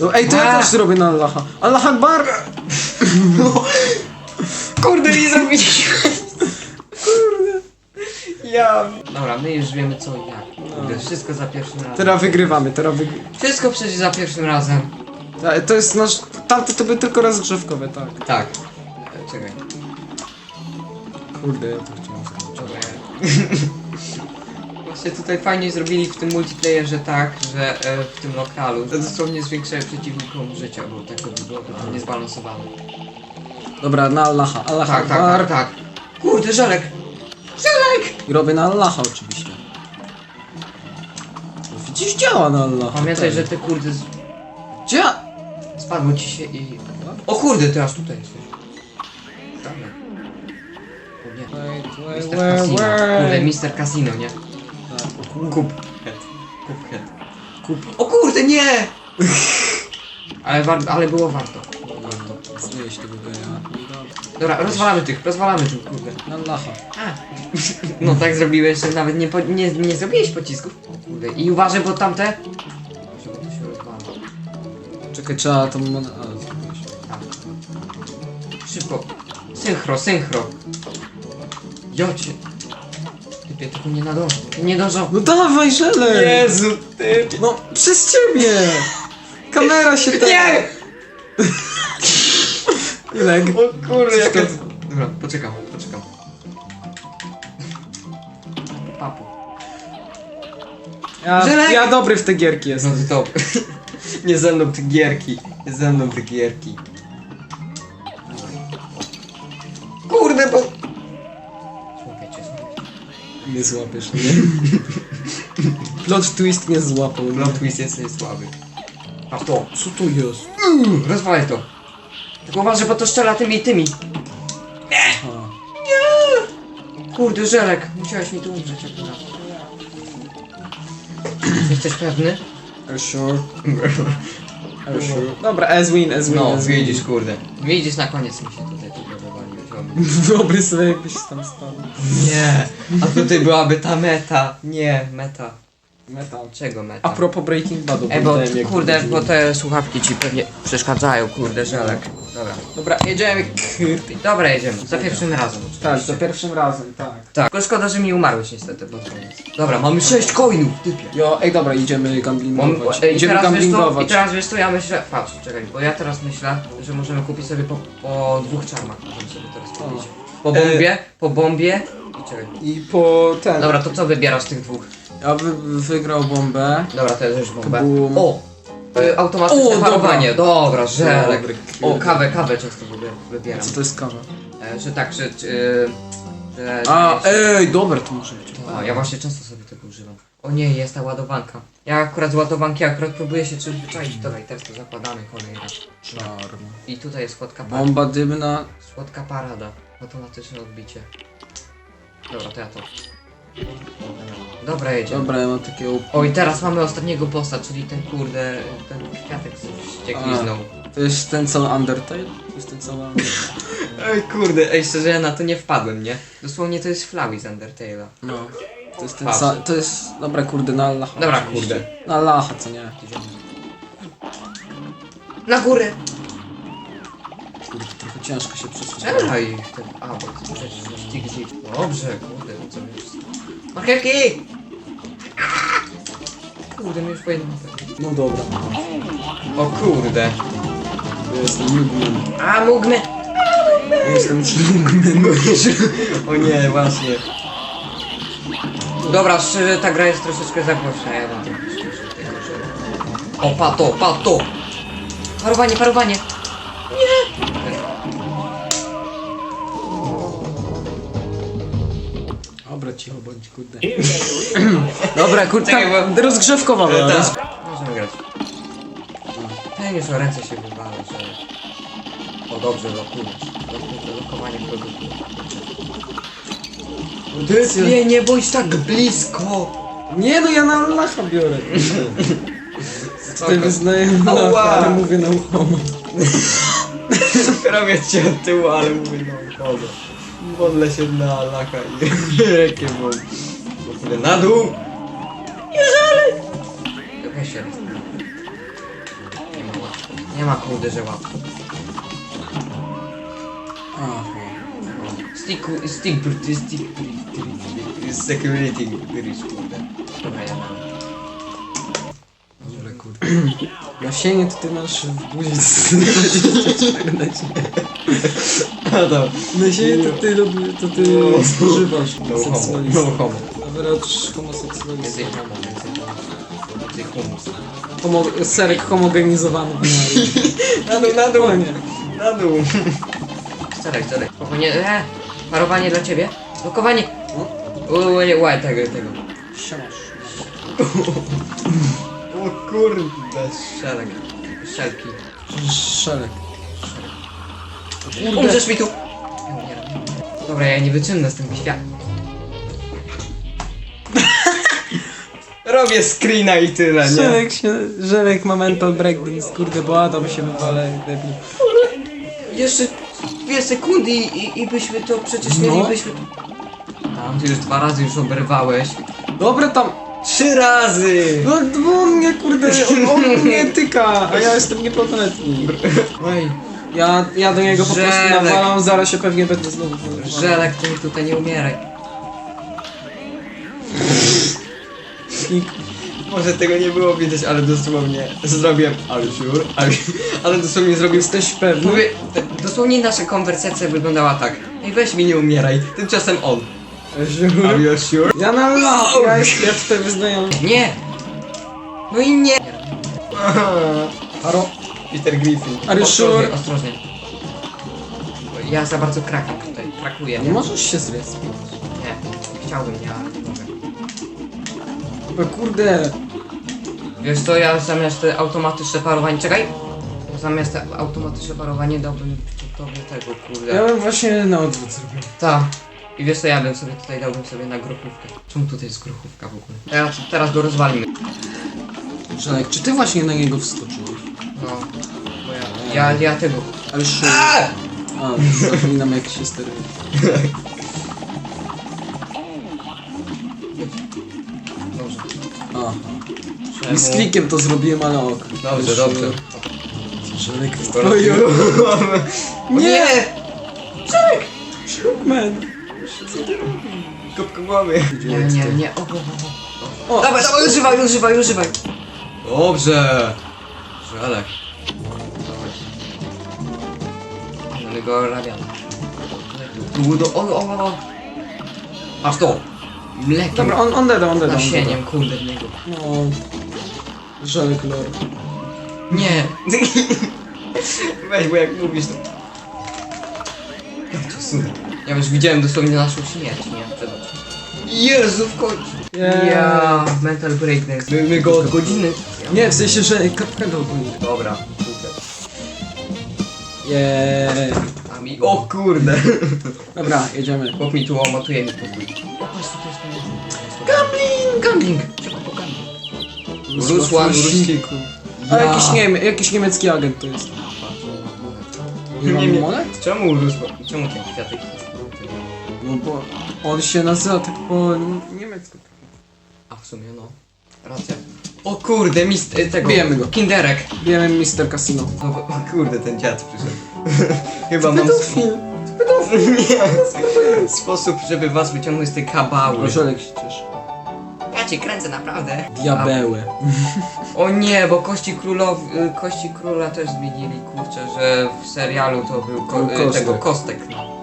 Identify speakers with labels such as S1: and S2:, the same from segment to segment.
S1: No, ej, to ja też zrobię na Allaha. Allah Akbar!
S2: Kurde, nie zrobiliśmy! Kurde. Ja... Dobra, my już wiemy co i jak. Kurde, wszystko za pierwszym razem.
S1: Teraz wygrywamy, teraz wygrywamy.
S2: Wszystko przecież za pierwszym razem.
S1: To jest nasz... Tamte to były tylko rozgrzewkowe, tak.
S2: Tak. E, Czekaj.
S1: Kurde, ja to chciałem zrobić.
S2: Dobra. Właśnie tutaj fajnie zrobili w tym multiplayerze tak, że e, w tym lokalu dosłownie zwiększają przeciwnikom życia, bo tak to było to niezbalansowane.
S1: Dobra, na Allaha. Allah
S2: Tak, tak,
S1: Akbar.
S2: tak, tak. Kurde, żelek! Żelek!
S1: I robię na Allaha oczywiście. No, Widzisz, działa na Allaha.
S2: Pamiętaj,
S1: tak.
S2: że ty kurde z...
S1: Gdzie?
S2: spadło ci się i... O kurde, aż tutaj jesteś. Dobra. O nie. Mister Casino. Kurde, Mister Casino, nie? Kup. Head. Kup head. Kup. O kurde, nie! ale, war... ale było warto. Było warto.
S1: Zjeść tego geja.
S2: Dobra, rozwalamy tych, rozwalamy tych, kurde.
S1: Na Allaha.
S2: A. No tak zrobiłeś, że nawet nie, po, nie, nie zrobiłeś pocisków. O kurde. I uważaj, bo tamte... To się.
S1: Czekaj, trzeba to... mon- A, zrobiłeś.
S2: Szybko. Synchro, synchro. Jocie. Typie, tylko nie nadążą. Nie dążą.
S1: No dawaj, żele!
S2: Jezu, ty.
S1: No, przez ciebie! Kamera się te...
S2: Nie!
S1: Ilek.
S2: O kurde,
S1: jaka-
S2: jaka... Dobra, poczekam, poczekam. Papu.
S1: Ja,
S2: Żelek!
S1: ja dobry w te gierki jestem.
S2: No to Nie ze mną te gierki. Nie ze mną te gierki. Kurde, bo... Słuchajcie, słuchajcie.
S1: Nie złapiesz mnie. Plot twist nie złapał. mnie.
S2: Plot twist jest jest słaby. A to.
S1: Co to jest?
S2: Mm, rozwalaj to. Tylko uważaj, bo to strzela tymi tymi.
S1: Aha.
S2: Kurde, żelek. Musiałeś mi tu umrzeć akurat. Jesteś pewny?
S1: Sure? You sure? Dobra, as win, as win,
S2: No,
S1: as win.
S2: widzisz, kurde. Widzisz, na koniec mi się tutaj.
S1: Dobry sobie jakbyś tam stał.
S2: Nie, a tutaj byłaby ta meta. Nie, meta.
S1: Metal.
S2: Czego meta?
S1: A propos Breaking Badu.
S2: E, bo
S1: pamiętałem, jak
S2: kurde, bo te słuchawki ci pewnie przeszkadzają, kurde, żelek. Dobra.
S1: Dobra, jedziemy.
S2: Dobra, jedziemy. Za pierwszym razem.
S1: Tak, za pierwszym razem, tak.
S2: Tak. Tylko szkoda, że mi umarłeś niestety pod koniec. Dobra, mamy 6 coinów, typie.
S1: Jo, ej dobra, idziemy
S2: Mam,
S1: gamblingować.
S2: e, i,
S1: Idziemy
S2: teraz wiesz co, I
S1: gamblingować.
S2: teraz wiesz co, ja myślę, patrz, czekaj, bo ja teraz myślę, że możemy kupić sobie po, po dwóch czarmach, możemy sobie teraz kupić. Po
S1: E,
S2: bombie, po bombie i czekaj.
S1: I po ten.
S2: Dobra, to co wybierasz z tych dwóch?
S1: Ja bym wygrał bombę.
S2: Dobra, to jest już bombę. O! Y, automatyczne
S1: O, dobra.
S2: parowanie, dobra, żelek.
S1: Dobry,
S2: O,
S1: kurde.
S2: kawę, kawę często wybier- wybieram.
S1: Co to jest kawa?
S2: E, że tak, że... że, że
S1: A, ej, dobra, to może być.
S2: A, ja właśnie często sobie tego używam. O nie, jest ta ładowanka. Ja akurat z ładowanki akurat próbuję się przyzwyczaić. Dobra, i teraz to zakładamy cholera.
S1: Czarno.
S2: I tutaj jest słodka parada.
S1: Bomba dymna.
S2: Słodka parada. Automatyczne odbicie. Dobra, to ja to. Dobra, jedziemy.
S1: Dobra, ja mam takiego...
S2: O i teraz mamy ostatniego bossa, czyli ten kurde, ten kwiatek z ścieklizną.
S1: To jest ten cały Undertale? To jest ten cały Undertale.
S2: Ej kurde, ej szczerze ja na to nie wpadłem, nie? Dosłownie to jest Flowey z Undertale'a.
S1: No. To jest ten ca... To jest... Dobra, kurde, na Allaha.
S2: Dobra, kurde.
S1: Na Allaha, co nie?
S2: Na górę!
S1: Ciężko się.
S2: Strzelaj w ten... A, bo to jest stick shift. Dobrze, kurde, no co już... Marchewki! Kurde, mi już po jednym.
S1: No dobra.
S2: O kurde.
S1: Ja jestem Mugman.
S2: A, mugmy!
S1: Ja jestem Mugman.
S2: O nie, właśnie. Dobra, szczerze, ta gra jest troszeczkę za głośna, ja mam trochę szczerze tego, że... O, pato, pato! Parowanie, parowanie!
S1: Cicho bądź, kurde. Dobra, kurde, tak, rozgrzewkowa była.
S2: Tak.
S1: roz-
S2: Możemy grać. Ten już o ręce się wywala, że... O dobrze, lokujesz. Lokujesz, lokowanie produktu. Nie, nie bądź tak blisko!
S1: Nie no, ja na Allaha biorę. Tutaj wyznaję
S2: Ała.
S1: Allaha, ale mówię na ucho.
S2: Robię cię od tyłu, ale mówię no chodzę. Modlę się na laka i jakie tyle na dół! Nie żalej! Weź się. Nie ma łatwo. Nie ma kurde, że łatwo.
S1: Aha.
S2: Stick, stick, stick, stick, security, bridge, kurde. Dobra, ja mam.
S1: Dobra, kurde. Nasienie to ty masz w buzi z 24 na dzień.
S2: Adam.
S1: Nasienie to ty lubisz, to ty
S2: No. No homo,
S1: seksualista.
S2: no homo.
S1: A wręcz homoseksualista.
S2: Więcej homo, więcej homo. Więcej humus.
S1: Homo, serek homogenizowany.
S2: Na dół, na dół,
S1: nie.
S2: na dół. Czterech, czterech. Spokojnie, e, parowanie dla ciebie. Blokowanie. Uuu, łaj, tego, tego.
S1: Siemasz.
S2: O kurde, szelek. Szelki.
S1: Szereg.
S2: Umrzesz mi tu! Ja umieram. Dobra, ja nie wytrzymam z tym świata. Robię screena i tyle, nie?
S1: Żelek się, Żelek ma mental breakdance, kurde, bo Adam się wywala jak debil.
S2: Jeszcze dwie sekundy i, i, i byśmy to przecież
S1: No.
S2: mielibyśmy... Tam, ty już dwa razy już oberwałeś.
S1: Dobra tam,
S2: Trzy razy!
S1: no bo on mnie kurde, on, on mnie tyka, a ja jestem niepełnoletni.
S2: Oj,
S1: Ja, ja do niego po prostu
S2: Żelek.
S1: nawalam, zaraz się pewnie będę znowu wyrywał.
S2: Żelek, ty mi tutaj nie umieraj. Może tego nie było widać, ale dosłownie zrobię... Ale sure? Ale, ale dosłownie zrobię...
S1: jesteś pewny?
S2: Mówię, dosłownie nasza konwersacja wyglądała tak. Ej, weź mi nie umieraj. Tymczasem on. Are you sure?
S1: Ja na la, ja, jest, ja tutaj wyznaję.
S2: Nie! No i nie!
S1: Aro,
S2: Peter Griffin.
S1: Are you
S2: ostrożnie,
S1: sure?
S2: ostrożnie. Ja za bardzo krakam tutaj. Krakuję.
S1: nie możesz się zrespić.
S2: Nie. Chciałbym, ja nie mogę.
S1: Bo kurde,
S2: Wiesz co, ja zamiast te automatyczne parowanie... Czekaj! Zamiast te automatyczne parowanie dałbym tobie tego, kurde.
S1: ja bym właśnie na odwrót zrobił.
S2: Ta. I wiesz co, ja bym sobie tutaj dałbym sobie na grochówkę. Czemu tutaj jest grochówka w ogóle? Teraz, teraz go rozwalimy.
S1: Żelek, czy ty właśnie na niego wskoczyłeś?
S2: No. Bo ja, ja, ja tego...
S1: Ale szur. A, zapominam jak się steruje.
S2: Dobrze.
S1: Aha.
S2: Czemu?
S1: I z klikiem to zrobiłem, ale ok.
S2: Dobrze, dobrze.
S1: Żelek w
S2: Skoro-
S1: twoim...
S2: Nie!
S1: Man.
S2: Kopka głowy. Nie, nie, nie. O, o, o, o.
S1: O,
S2: Dawaj, dawaj, używaj, używaj, używaj. Dobrze. Żelek. Mamy go rabiamy. Tu do... O, o, o. Aż to. Mlekiem.
S1: Dobra, on, on deda, on deda.
S2: Nasieniem, kurde, w niego.
S1: No. Żelek lore.
S2: Nie. Weź, bo jak mówisz to... Jak to sunę. Ja już widziałem dosłownie naszą śmierć, nie? Przed oczami. Jezu, w końcu.
S1: Yeah.
S2: Ja, mental breakdance. My, my go od godziny.
S1: Nie, w sensie, że kapkę do ogólnie.
S2: Dobra, super.
S1: Jeee.
S2: A mi... O kurde.
S1: Dobra, jedziemy.
S2: Chłop mi tu łamotuje mi jest Gambling! Gambling! Szybko po gambling. Rusłan, Rusiku.
S1: A jakiś, nie, jakiś niemiecki agent to jest. Nie mam
S2: nie.
S1: monet?
S2: Czemu Rusłan? Czemu ten kwiatek jest?
S1: No bo on się nazywa tak po niemiecku.
S2: A w sumie no. Racja. O kurde, mist... y, tego...
S1: Bijemy go.
S2: Kinderek.
S1: Wiemy Mister Casino.
S2: No, bo- o kurde, ten dziad przyszedł. Chyba mam...
S1: Pedofil.
S2: Nie. Sposób, żeby was wyciągnąć z tej kabały.
S1: Żelek się cieszy.
S2: Ja cię kręcę naprawdę.
S1: Diabełe.
S2: A, o nie, bo Kości Królow... y, Kości Króla też zmienili, kurczę, że w serialu to był ko- y,
S1: Kostek.
S2: tego Kostek. No.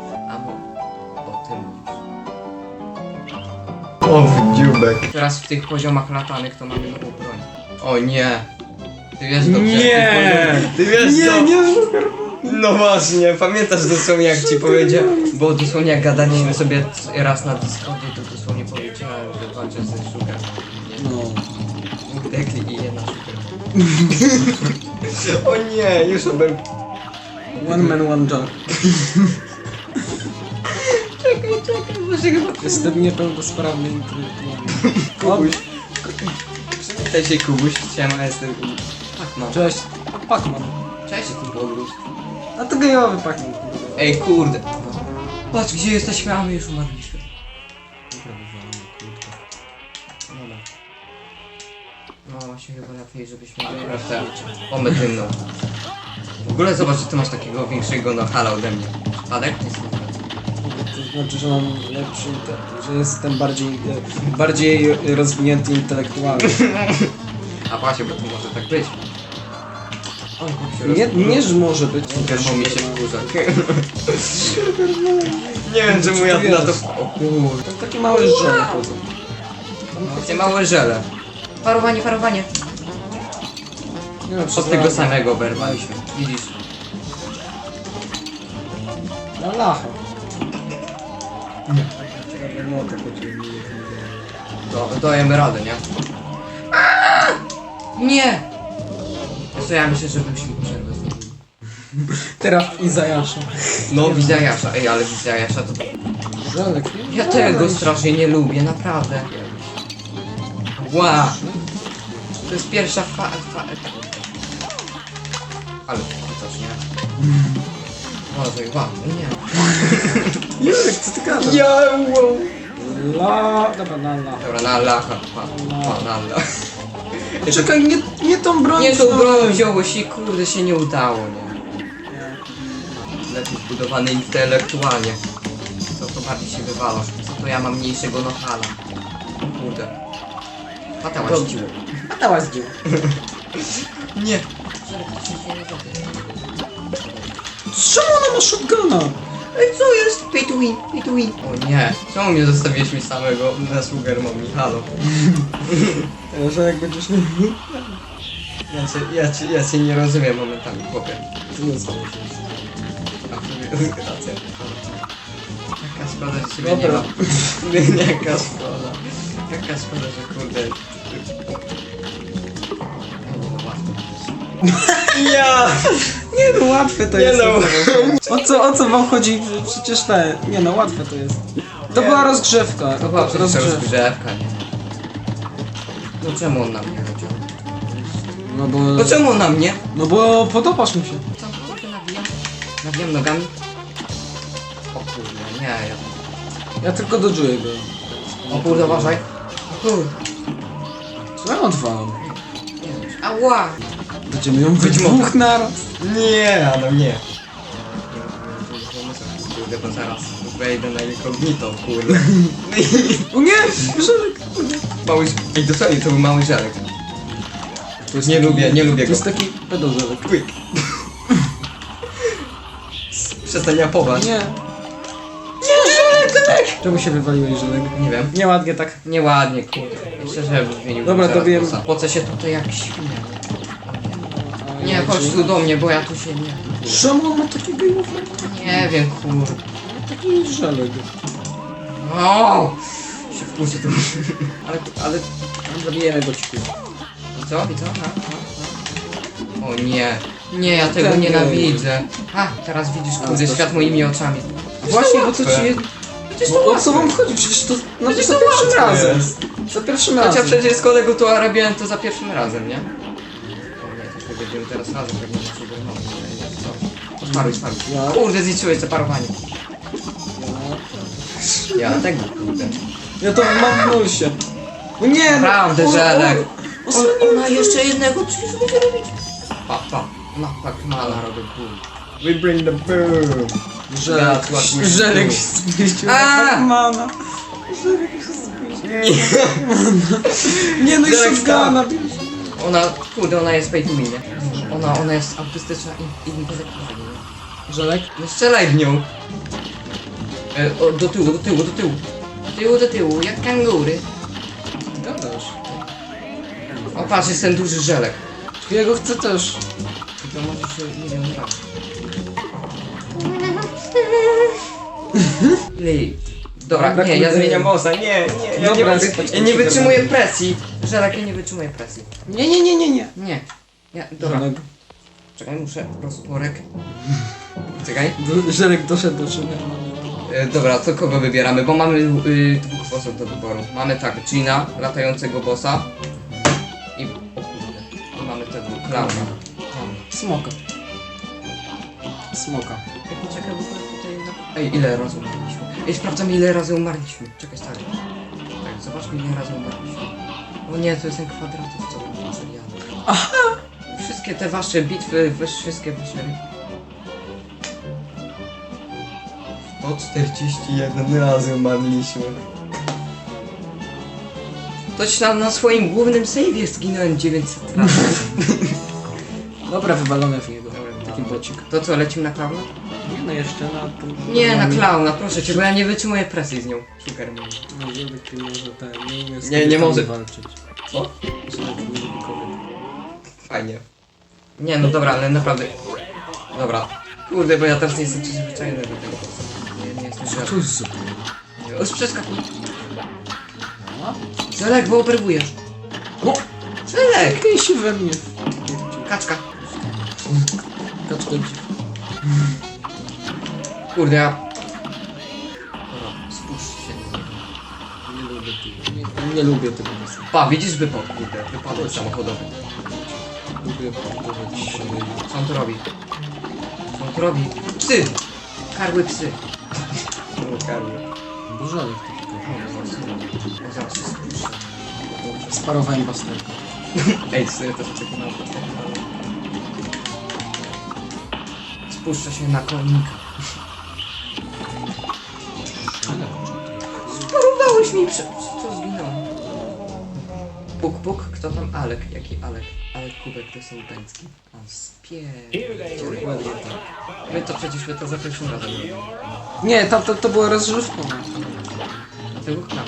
S2: Dziubek. Teraz w tych poziomach latanych to mamy nową broń. O nie. Ty wiesz dobrze.
S1: Nie.
S2: Ty, ty wiesz co?
S1: nie,
S2: No właśnie, pamiętasz dosłownie jak ci powiedziałem, bo dosłownie jak gadaliśmy sobie raz na Discordzie, to dosłownie powiedziałem, że walczę ze Sugar. Nie?
S1: No.
S2: Dekli i jedna Sugar. o nie, już obym...
S1: One man, one jar.
S2: Czekaj, czekaj, chyba...
S1: Jestem niepełnosprawny intelektualnie.
S2: Kubuś. Przywitaj się Kubuś, siema, jestem... Tak no.
S1: Cześć. Pacman.
S2: Cześć Kubuś.
S1: A to gejowy Pacman.
S2: Ej kurde. Patrz gdzie jesteśmy, a my już umarliśmy. Dobra. No właśnie chyba lepiej, żebyśmy... Bombę dymną. ogóle zobacz, że ty masz takiego większego nohala ode mnie. To jest
S1: To znaczy, że mam lepszy intelekt, że jestem bardziej, bardziej rozwinięty intelektualnie.
S2: A właśnie, bo to może tak być. Się
S1: Nie, nie, że może być.
S2: Germo mi się wkurza. Nie wiem, czemu ja na to... O.
S1: To takie małe żele chodzą.
S2: Takie małe żele. Parowanie, parowanie.
S1: Nie no,
S2: Od tego samego oberwaliśmy. Widzisz?
S1: Na lacha. Nie. To chodziło mi.
S2: Do, dajemy radę, nie? Nie! Co, ja myślę, że bym się przerwę zrobił.
S1: Teraz Izajasza.
S2: No, Wizajasza. Ej, ale Wizajasza to...
S1: Żelek.
S2: Ja tego strasznie nie lubię, naprawdę. Wow! To jest pierwsza fa... fa... Ale chociaż nie. Może, wow, nie.
S1: Jurek, co ty gadasz?
S2: Ja,
S1: La... Dobra, na la.
S2: Dobra, na lacha, pa, pa, na la.
S1: Czekaj, nie, nie tą broń.
S2: Nie tą broń wziąłeś i kurde się nie udało, nie? Lepiej zbudowany intelektualnie. Co to bardziej się wywalasz? Co to ja mam mniejszego nohala? Kurde. Pata
S1: Dobrze. A dała zdjął.
S2: Nie.
S1: Czemu ona ma shotguna?
S2: Ej, co jest? Pay to win, pay to win. O nie, czemu mnie zostawiłeś mi samego na sługer mam halo?
S1: Żelek będziesz nie...
S2: Ja cię, ja, cię, ja cię nie rozumiem momentami, chłopie.
S1: Znasz.
S2: A w sumie racja. Jaka szkoda, że ciebie nie ma. Jaka szkoda. Jaka szkoda, że kurde. Ja!
S1: Nie no, łatwe to
S2: Nie
S1: jest.
S2: no.
S1: O co, o co wam chodzi? Przecież te... Nie no, łatwe to jest. To
S2: Nie.
S1: była rozgrzewka.
S2: To była przecież
S1: Rozgrzew-
S2: rozgrzewka, nie? No czemu on na mnie chodził?
S1: No bo...
S2: No czemu on na mnie?
S1: No bo podobasz mu się.
S2: Co? Kurde, nawijam? Nawijam nogami? O kurde, nie, ja...
S1: Ja tylko dodżuję go.
S2: O kurde, uważaj. O kurde.
S1: Co ja odwalam?
S2: Nie. Ała!
S1: Będziemy ją we
S2: Być
S1: dwóch
S2: może.
S1: naraz.
S2: Nie, no nie. Kurde, bo zaraz wejdę na incognito, kurde.
S1: O nie! Żelek!
S2: Mały... Ej, dosłownie to był mały żelek.
S1: To jest
S2: Nie lubię, nie lubię
S1: To jest
S2: go.
S1: taki pedożelek.
S2: Quick. Przestań japować.
S1: Nie. Nie, żelek! Czemu się wywaliłeś żelek?
S2: Nie wiem.
S1: Nieładnie tak.
S2: Nieładnie, kurde. Myślę, że zmienił
S1: Dobra, to wiem.
S2: Po co się tutaj jak świnia? Nie, chodź tu do mnie, bo ja tu się nie...
S1: Czemu on ma taki gejmowy?
S2: Nie wiem, kurde.
S1: Taki żelek.
S2: O! Się wkurzy tu. Ale, ale...
S1: Zabijemy go ciku.
S2: I co? I co? Ha? Ha? Ha? O nie. Nie, ja tego
S1: Ten
S2: nienawidzę. A, teraz widzisz, kurde,
S1: to-
S2: świat moimi oczami.
S1: Właśnie, bo to
S2: łatwe.
S1: ci jest...
S2: Przecież
S1: Bo
S2: to
S1: o co wam
S2: łatwe.
S1: chodzi? Przecież to... No
S2: Przecież
S1: to za
S2: to
S1: pierwszym
S2: łatwe
S1: razem.
S2: jest.
S1: Za pierwszym
S2: Chociaż
S1: razem.
S2: przecież z kolego tu robiłem to za pierwszym razem, nie? Będziemy teraz razem pewnie na siebie no, Sparuj, sparuj.
S1: Ja?
S2: Kurde, zliczyłeś to parowanie. Ja tego, kurde.
S1: Ja to mam w nulsie. O nie! no- o-
S2: żelek.
S1: o-
S2: On, ona jeszcze jednego, przecież będzie robić. Pa, pa. Na Pacmana robię boom. We bring the boom.
S1: Żelek, żelek się
S2: A!
S1: na Pacmana. Żelek się zmieścił.
S2: Nie.
S1: Nie no i shotguna.
S2: Ona, kurde, ona jest pay to win, nie? Ona, ona jest autystyczna i i intelektualnie, nie?
S1: Żelek?
S2: No strzelaj w nią. E, o, do tyłu, do tyłu, do tyłu. Do tyłu, do tyłu, jak kangury.
S1: Gadasz.
S2: O, patrz, jest ten duży żelek.
S1: Ja go chcę też.
S2: Tylko może się, nie wiem, Dobra,
S1: Dobra,
S2: nie, ja
S1: kurde.
S2: zmieniam osa, nie, nie, ja nie,
S1: Dobra, spać
S2: ja nie wytrzymuję presji. Żelek, ja nie wytrzymuję presji.
S1: Nie, nie, nie, nie, nie.
S2: Nie. Ja, dobra,
S1: Żelek,
S2: czekaj, muszę rozporek. Czekaj.
S1: do, Żelek doszedł do czyny.
S2: E, dobra, to kogo wybieramy? Bo mamy y, dwóch osób do wyboru. Mamy tak, Gina, latającego bossa. I, o kurde, i mamy tego, klauna.
S1: Smoka. Smoka.
S2: Jak czekaj, w ogóle tutaj na... Ej, ile razy umarliśmy? Ej, sprawdzam ile razy umarliśmy. Czekaj, stary. Tak, zobaczmy ile razy umarliśmy. O nie, to jest ten kwadratów, co mam serialu. Aha! Wszystkie te wasze bitwy, we wszystkie wasze... 141 razy umarliśmy. Toć na, na swoim głównym save'ie zginąłem 900 razy.
S1: Dobra, wywalone w niego. Taki bocik.
S2: To co, lecimy na klauna?
S1: Nie no, jeszcze na... tą-
S2: Nie, na klauna, proszę cię, bo ja nie wytrzymuję presji z nią. Sugar mówi.
S1: No, nie może ten, nie umie z
S2: Nie, nie
S1: kobietami
S2: może.
S1: walczyć.
S2: Co?
S1: Żółwik nie lubi kobiet.
S2: Fajnie. Nie, no dobra, ale naprawdę... Dobra. Kurde, bo ja teraz nie jestem przyzwyczajony do tego. Nie, nie jestem
S1: Co jest za...
S2: Już przeskakuj. Zelek, bo operujesz.
S1: No!
S2: Zelek!
S1: Czekaj się we mnie.
S2: Kaczka.
S1: Kaczka dzi-
S2: Kurde, ja... Dobra, spuść się.
S1: Nie lubię tego. Nie, nie lubię tego.
S2: Pa, widzisz wypad, kurde. Wypadek samochodowy.
S1: Podróżować się.
S2: Co on tu robi? Co on tu robi? Psy! Karły psy. Karły.
S1: Dużo ich tu tylko.
S2: O, zaraz się spuszczę.
S1: Dobrze, sparowałem basterkę.
S2: Ej, sobie też przekonał. Spuszczę się na konika. Porównałeś mi prze... Co zginąłem? Puk, puk, kto tam? Alek. Jaki Alek? Alek Kubek to są Bęcki. A spierdziel.
S1: Dokładnie tak.
S2: My to przecież my to za pierwszym razem.
S1: Nie, tam to, to było rozrzewkowe.
S2: Dlatego klam.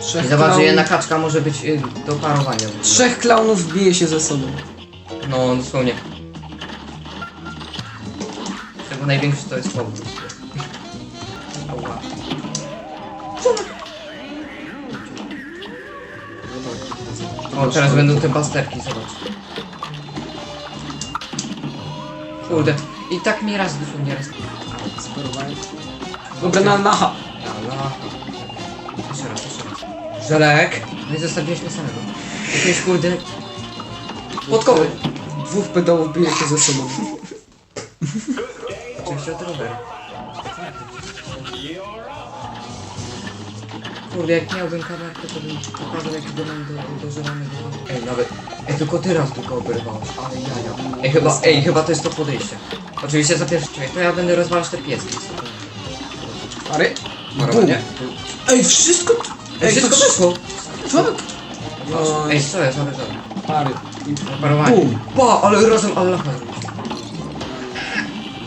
S1: Trzech
S2: I zobacz, że jedna kaczka może być y, do parowania. w ogóle.
S1: Trzech klaunów bije się ze sobą.
S2: No, dosłownie. Z tego największy to jest fałd. O, teraz będą te basterki, zobacz. Kurde, i tak mi raz dosłownie raz.
S1: Sparowałem. Dobra, na nacha.
S2: Ala. Jeszcze raz, jeszcze raz. Żelek! No i zostawiłeś mnie samego. Jakieś kurde... Podkoły!
S1: Dwóch pedałów bije się ze sobą.
S2: Oczywiście od roweru. Kurde, jak miałbym kamerkę, to bym pokazał jakiego mam do, dożeranego. Ej, nawet... Ej, tylko ty raz tylko oberwałeś, ale jaja. Ej, chyba, ej, chyba to jest to podejście. Oczywiście za pierwszy człowiek, to ja będę rozwalać te pieski.
S1: Pary?
S2: Parowanie?
S1: Ej, wszystko...
S2: Ej, wszystko
S1: to-
S2: wyszło!
S1: Oj.
S2: Ej, co jest, ale co?
S1: Pary. I
S2: Parowanie.
S1: Bum.
S2: Pa, ale razem Allaha zrobiliśmy.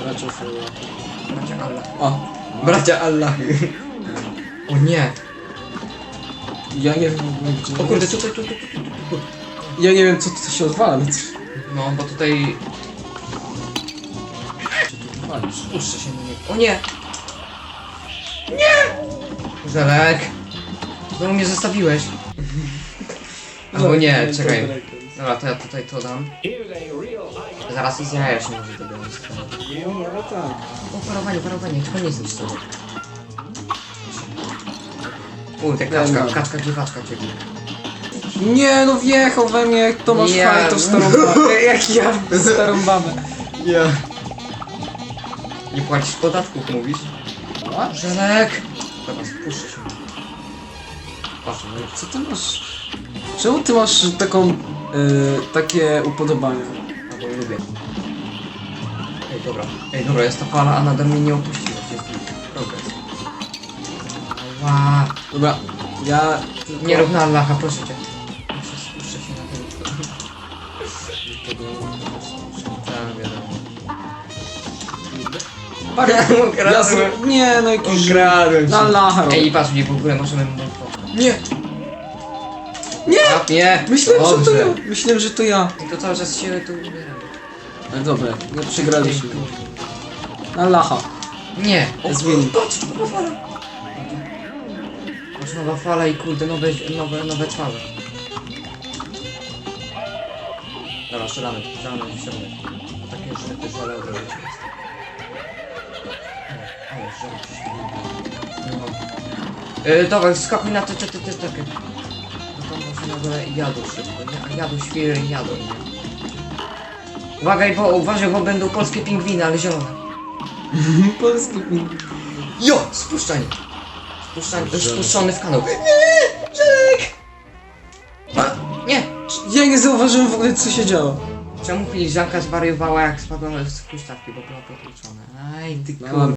S1: Bracia.
S2: Bracia Allah.
S1: O.
S2: Bracia Allah. O nie.
S1: Ja nie wiem.
S2: O kurde, tutaj, tu, tu, tu, tu, tu.
S1: Ja nie wiem co tu się odwala, więc...
S2: No, bo tutaj
S1: Walisz.
S2: Puszczę się na niego. O nie! Nie! Żelek! Znowu mnie zostawiłeś. Albo nie, czekaj. Dobra, to ja tutaj to dam. Zaraz i z jaja się może dobiorę.
S1: No, ale tak.
S2: O, parowanie, parowanie, tylko nie zniszcz tego. Kurde, kaczka,
S1: Dobra.
S2: kaczka, dziwaczka ciebie.
S1: Nie, no wjechał we mnie jak Tomasz
S2: Ja-
S1: Fajto starą babę. Jak ja starą babę.
S2: Ja. Nie płacisz podatków, mówisz? Żelek! Dobra, spuszczę się. Patrz, no
S1: Co ty masz... Czemu ty masz taką... y, takie upodobania?
S2: Albo lubię. Ej, dobra. Ej, dobra, jest ta fala, a nadal mnie nie opuściła. Jest progres. Ła.
S1: Dobra, ja... Tylko...
S2: Nie rób na Allaha, proszę cię. Muszę spuszczę się na tego. Tak, wiadomo.
S1: Pary. Ja
S2: Ukradłem.
S1: z... Nie, no jakiś...
S2: Ukradłem
S1: Na Allaha robię.
S2: Ej, i patrz, nie w ogóle możemy mu
S1: Nie! Nie!
S2: A, nie!
S1: Myślałem, że to
S2: Dobrze.
S1: ja. Myślałem, że to ja.
S2: I to cały czas się tu umieramy.
S1: Ale dobra, nie przegraliśmy. Na Allaha.
S2: Nie!
S1: Zmień.
S2: patrz, nowa Masz nowa fala i kurde, nowe, nowe, nowe twarze. Dobra, strzelamy, strzelamy, strzelamy. Takie rzeczy szalewe rzeczy jest. O, ale no. Yy, dawaj, skakuj na te, te, te, te, takie. No to może nagle jadą szybko, jadą świry, jadą, nie? Uwaga, bo, uważaj, bo będą polskie pingwiny, ale zielone.
S1: Polski
S2: Jo! Spuszczanie. Spuszczony w kanał. Nie! Żelek! Nie!
S1: Ja nie zauważyłem w ogóle co się działo.
S2: Czemu filiżanka zwariowała jak spadła z huśtawki, bo była potłuczona? Aj, ty
S1: No,
S2: kur...